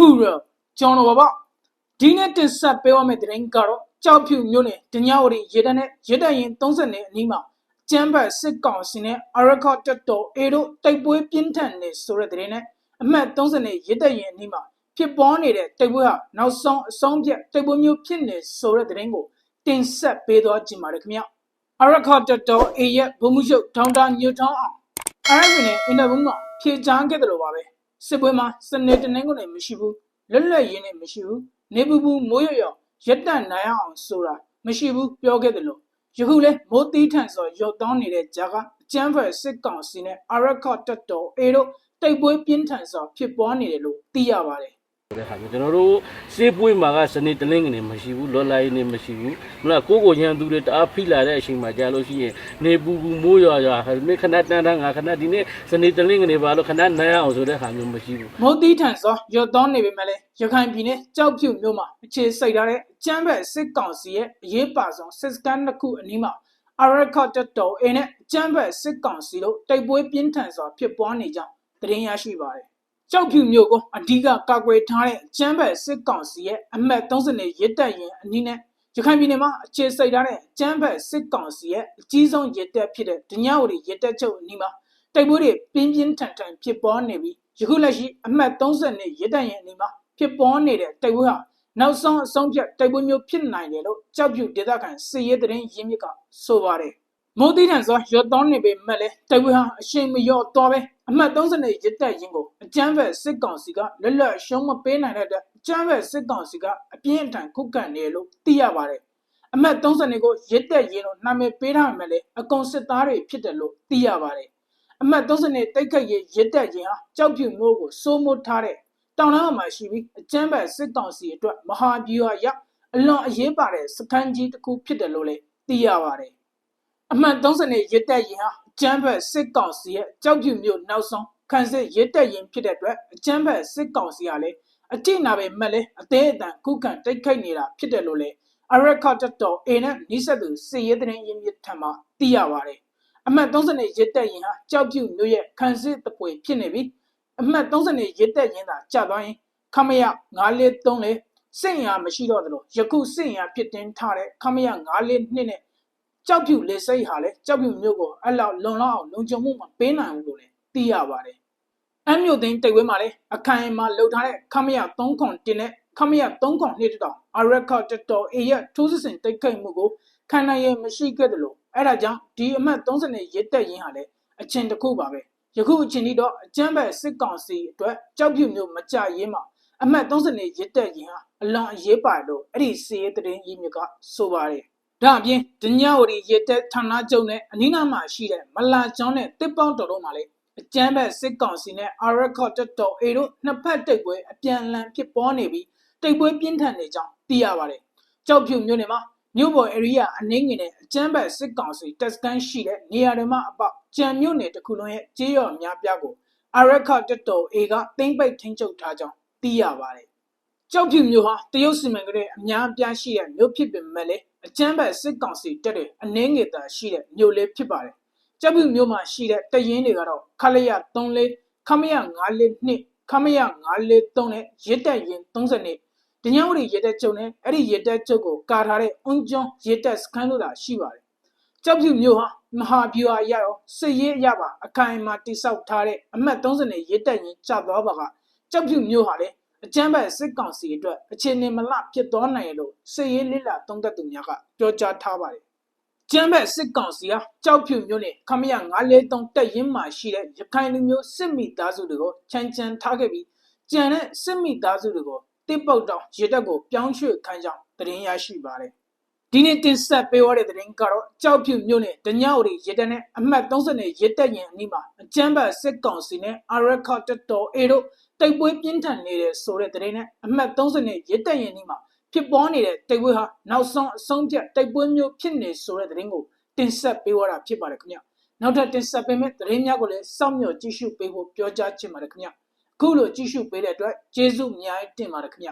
ခုရကျွန်တော်ပါပါဒီနေ့တင်ဆက်ပေးရမယ့်သတင်းကတော့ကြောက်ဖြူမြို့နယ်ဒညဝရီရေတပ်နဲ့ရေတပ်ရင်30နဲ့အနီးမှာကျမ်းဘတ်စစ်ကောင်စီနဲ့အရခတ်တက်တော်အေတို့တိုက်ပွဲပြင်းထန်နေဆိုတဲ့သတင်းနဲ့အမှတ်30နဲ့ရေတပ်ရင်အနီးမှာဖြစ်ပေါ်နေတဲ့တိုက်ပွဲဟာနောက်ဆုံးအဆုံးဖြတ်တိုက်ပွဲမျိုးဖြစ်နေဆိုတဲ့သတင်းကိုတင်ဆက်ပေးသွားကြပါရခင်ဗျအရခတ်တက်တော်အေရဲ့ဘုံမှုချုပ်ဒေါန်တာညူထောင်းအောင်အဲ့ဒီနဲ့အင်တာဗျူးမှာဖြေကြားခဲ့တယ်လို့ပါပဲ စစ်ပွဲမှာစနေတနင်္ဂနွေမရှိဘူးလွတ်လပ်ရင်းနဲ့မရှိဘူးနေပူပူမိုးရွရွရက်တန့်နိုင်အောင်ဆိုတာမရှိဘူးပြောခဲ့တယ်လို့ယခုလဲမိုးတီးထန်စွာရော့တောင်းနေတဲ့ဂျာကအကျန်းဖက်စစ်ကောင်စီနဲ့အရက်ခတ်တက်တော်အေတို့တိတ်ပွဲပြင်းထန်စွာဖြစ်ပွားနေတယ်လို့သိရပါတယ် တဲ့ခါမျိုးကျွန်တော်တို့စေးပွေးမှာကစနေတလင်းကနေမရှိဘူးလော်လိုက်နေမရှိဘူးမလားကိုကိုရန်သူတွေတအားဖိလာတဲ့အချိန်မှာကြာလို့ရှိရင်နေပူပူမိုးရွာရွာမင်းခဏတန်းတန်းငါခဏဒီနေ့စနေတလင်းကနေပါလို့ခဏနိုင်အောင်ဆိုတဲ့ခါမျိုးမရှိဘူးမိုးတီးထန်စွာရော့တောင်းနေပေမဲ့လည်းရခိုင်ပြည်နယ်ကြောက်ဖြူမြို့မှာအခြေစိုက်ထားတဲ့အကျန်းဖက်စစ်ကောင်စီရဲ့အရေးပါဆုံးစစ်စကန်တစ်ခုအနီးမှာအရက်ခတ်တက်တော်အေနဲ့အကျန်းဖက်စစ်ကောင်စီတို့တိတ်ပွဲပြင်းထန်စွာဖြစ်ပွားနေကြောင်းသတင်းရရှိပါတယ် ကြောက်ဖြူမျိုးကိုအဓိကကာကွယ်ထားတဲ့ကျမ်းဘက်စစ်ကောင်စီရဲ့အမတ်30နဲ့ရစ်တက်ရင်အနည်းနဲ့ရခိုင်ပြည်နယ်မှာအခြေစိုက်ထားတဲ့ကျမ်းဘက်စစ်ကောင်စီရဲ့အကြီးဆုံးရစ်တက်ဖြစ်တဲ့ဒညဝရီရစ်တက်ချုပ်အနီးမှာတိုက်ပွဲတွေပြင်းပြင်းထန်ထန်ဖြစ်ပေါ်နေပြီးယခုလက်ရှိအမတ်30နဲ့ရစ်တက်ရင်အနီးမှာဖြစ်ပေါ်နေတဲ့တိုက်ပွဲဟာနောက်ဆုံးအဆုံးဖြတ်တိုက်ပွဲမျိုးဖြစ်နိုင်တယ်လို့ကြောက်ဖြူဒေသခံစစ်ရေးသတင်းရင်းမြစ်ကဆိုပါတယ် မိုးတိထန်စွာရော့တောင်းနေပေမဲ့လည်းတိုက်ပွဲဟာအရှိန်မလျော့တော့ပဲအမှတ်30နဲ့ရစ်တက်ရင်ကိုအကျန်းဖက်စစ်ကောင်စီကလက်လက်ရှုံးမပေးနိုင်တဲ့အတွက်အကျန်းဖက်စစ်ကောင်စီကအပြင်းအထန်ခုခံနေလို့သိရပါတယ်အမှတ်30နဲ့ကိုရစ်တက်ရင်တော့နာမည်ပေးထားမှလည်းအကုန်စစ်သားတွေဖြစ်တယ်လို့သိရပါတယ်အမှတ်30နဲ့တိုက်ခတ်ရင်ရစ်တက်ရင်ဟာကြောက်ဖြူမျိုးကိုစိုးမိုးထားတဲ့တောင်တန်းမှာရှိပြီးအကျန်းဖက်စစ်ကောင်စီအတွက်မဟာဗျူဟာရအလွန်အရေးပါတဲ့စခန်းကြီးတစ်ခုဖြစ်တယ်လို့လည်းသိရပါတယ် အမှန်30နဲ့ရစ်တက်ရင်ဟာအကျန်းဖက်စစ်ကောင်စီရဲ့ကြောက်ဖြူမျိုးနောက်ဆုံးခံစစ်ရစ်တက်ရင်ဖြစ်တဲ့အတွက်အကျန်းဖက်စစ်ကောင်စီကလည်းအကြည့်နာပဲမဲ့လဲအသေးအတန်ခုခံတိုက်ခိုက်နေတာဖြစ်တယ်လို့လေအရက်ခတ်တက်တော်အေနဲ့နိစက်သူစစ်ရေးသတင်းရင်းမြစ်ထံမှသိရပါတယ်အမှတ်30နဲ့ရစ်တက်ရင်ဟာကြောက်ဖြူမျိုးရဲ့ခံစစ်တပွဲဖြစ်နေပြီးအမှတ်30နဲ့ရစ်တက်ရင်သာကြာသွားရင်ခမရ943လေစစ်ရင်အားမရှိတော့သလိုယခုစစ်ရင်အားဖြစ်တင်ထားတဲ့ခမရ942နဲ့ ကြောက်ဖြူလေစိတ်ဟာလည်းကြောက်ဖြူမျိုးကိုအဲ့လောက်လုံလောက်အောင်လုံခြုံမှုမပေးနိုင်ဘူးလို့လည်းသိရပါတယ်။အမျိုးသိန်းတိတ်ဝဲမှာလည်းအခိုင်အမာလှုပ်ထားတဲ့ခမရ3ခွန်တင်နဲ့ခမရ3ခွန်နှစ်တောင်အရက်ခတ်တတော်အေရထိုးစစ်စင်တိတ်ခိတ်မှုကိုခံနိုင်ရမရှိခဲ့တယ်လို့အဲ့ဒါကြောင့်ဒီအမှတ်30နဲ့ရစ်တက်ရင်ဟာလည်းအချင်းတစ်ခုပါပဲ။ယခုအချင်းဒီတော့အကျန်းပဲစစ်ကောင်စီအတွက်ကြောက်ဖြူမျိုးမကြရေးမှာအမှတ်30နဲ့ရစ်တက်ရင်ဟာအလွန်အရေးပါလို့အဲ့ဒီစီးရဲတရင်ကြီးမြစ်ကဆိုပါတယ်။ ဒါအပြင်ဒညဝရီရတဲ့ဌာနချုပ်နဲ့အနီးနားမှာရှိတဲ့မလာကျောင်းနဲ့တစ်ပေါင်းတော်တို့မှာလည်းအကျန်းဘက်စစ်ကောင်စီနဲ့အာရခတ်တက်တော်အေတို့နှစ်ဖက်တိတ်ပွဲအပြန်အလှန်ဖြစ်ပေါ်နေပြီးတိတ်ပွဲပြင်းထန်နေကြောင်းသိရပါတယ်။ကြောက်ဖြူမြို့နယ်မှာမြို့ပေါ် area အနှင်းငယ်နဲ့အကျန်းဘက်စစ်ကောင်စီတက်စကန်ရှိတဲ့နေရာတွေမှာအပေါက်ကြံမြို့နယ်တစ်ခုလုံးရဲ့ကြေးရော်များပြားကိုအာရခတ်တက်တော်အေကတင်းပိတ်ထိန်းချုပ်ထားကြောင်းသိရပါတယ်။ ကြောက်ဖြူမျိုးဟာတရုတ်စီမံကလေးအများအပြားရှိတဲ့မျိုးဖြစ်ပေမဲ့လည်းအကျန်းဘက်စစ်ကောင်စီတက်တဲ့အနှင်းငယ်သာရှိတဲ့မျိုးလေးဖြစ်ပါတယ်။ကြောက်ဖြူမျိုးမှာရှိတဲ့တရင်တွေကတော့ခလရ34ခမရ942ခမရ943နဲ့ရစ်တက်ရင်30နဲ့ဒညဝရီရစ်တက်ကျုံနဲ့အဲ့ဒီရစ်တက်ကျုပ်ကိုကာထားတဲ့အွန်ကျွန်းရစ်တက်စခန်းလို့သာရှိပါတယ်။ကြောက်ဖြူမျိုးဟာမဟာဗျူဟာရရောစစ်ရေးအရပါအခိုင်အမာတိစောက်ထားတဲ့အမှတ်30နဲ့ရစ်တက်ရင်ကျသွားပါကကြောက်ဖြူမျိုးဟာလည်း အကျန်းဘက်စစ်ကောင်စီအတွက်အခြေအနေမလဖြစ်သွားနိုင်ရလို့စစ်ရေးလိလာသုံးသက်သူများကပြောကြားထားပါတယ်။ကျန်းဘက်စစ်ကောင်စီဟာကြောက်ဖြူမျိုးနဲ့ခမရ943တက်ရင်မှရှိတဲ့ရခိုင်လူမျိုးစစ်မိသားစုတွေကိုချမ်းချမ်းထားခဲ့ပြီးကျန်တဲ့စစ်မိသားစုတွေကိုတိပုတ်တောင်ရေတက်ကိုပြောင်းရွှေ့ခိုင်းကြောင်းသတင်းရရှိပါတယ်။ ဒီနေ့တင်ဆက်ပေးရတဲ့သတင်းကတော့ကြောက်ဖြူမြို့နယ်ဒညဝရီရစ်တက်နဲ့အမှတ်30နဲ့ရစ်တက်ရင်အနီးမှာအကျန်းဘတ်စစ်ကောင်စီနဲ့အရက်ခတ်တက်တော်အေတို့တိုက်ပွဲပြင်းထန်နေတဲ့ဆိုတဲ့သတင်းနဲ့အမှတ်30နဲ့ရစ်တက်ရင်အနီးမှာဖြစ်ပေါ်နေတဲ့တိုက်ပွဲဟာနောက်ဆုံးအဆုံးဖြတ်တိုက်ပွဲမျိုးဖြစ်နေဆိုတဲ့သတင်းကိုတင်ဆက်ပေးရတာဖြစ်ပါတယ်ခင်ဗျနောက်ထပ်တင်ဆက်ပေးမယ့်သတင်းများကိုလည်းစောင့်မျှော်ကြည့်ရှုပေးဖို့ပြောကြားချင်ပါတယ်ခင်ဗျအခုလိုကြည့်ရှုပေးတဲ့အတွက်ကျေးဇူးအများကြီးတင်ပါတယ်ခင်ဗျ